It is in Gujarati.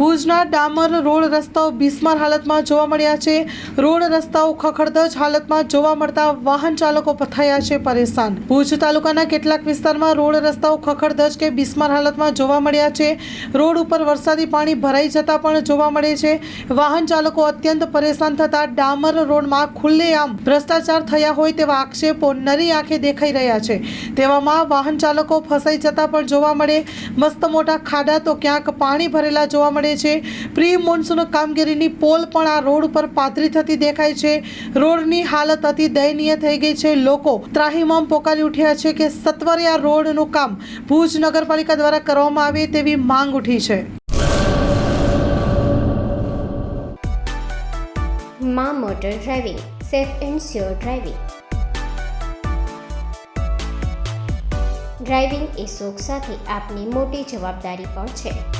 ભુજના ડામર રોડ રસ્તાઓ બિસ્માર હાલતમાં જોવા મળ્યા છે. રોડ રસ્તાઓ ખખડધજ હાલતમાં જોવા મળતા વાહન ચાલકો થયા છે પરેશાન. ભુજ તાલુકાના કેટલાક વિસ્તારમાં રોડ રસ્તાઓ ખખડધજ કે બિસ્માર હાલતમાં જોવા મળ્યા છે. રોડ ઉપર વરસાદી પાણી ભરાઈ જતા પણ જોવા મળે છે. વાહન ચાલકો અત્યંત પરેશાન થતા ડામર રોડમાં ખુલ્લેઆમ ભ્રષ્ટાચાર થયા હોય તેવા આક્ષેપો નરી આંખે દેખાઈ રહ્યા છે. તેવામાં વાહન ચાલકો ફસાઈ જતા પણ જોવા મળે. મસ્ત મોટા ખાડા તો ક્યાંક પાણી ભરેલા જોવા મળે છે. પ્રી મોન્સૂન કામગીરીની પોલ પણ આ રોડ ઉપર પાતળી થતી દેખાય છે. રોડની હાલત અતિ દયનીય થઈ ગઈ છે. લોકો ત્રાહિમામ પોકારી ઉઠ્યા છે કે સત્વરે આ રોડનું કામ ભુજ નગરપાલિકા દ્વારા કરવામાં આવે તેવી માંગ ઉઠી છે. મા motor driving, safe and sure driving. Driving એ શોખ સાથે આપની મોટી જવાબદારી પણ છે.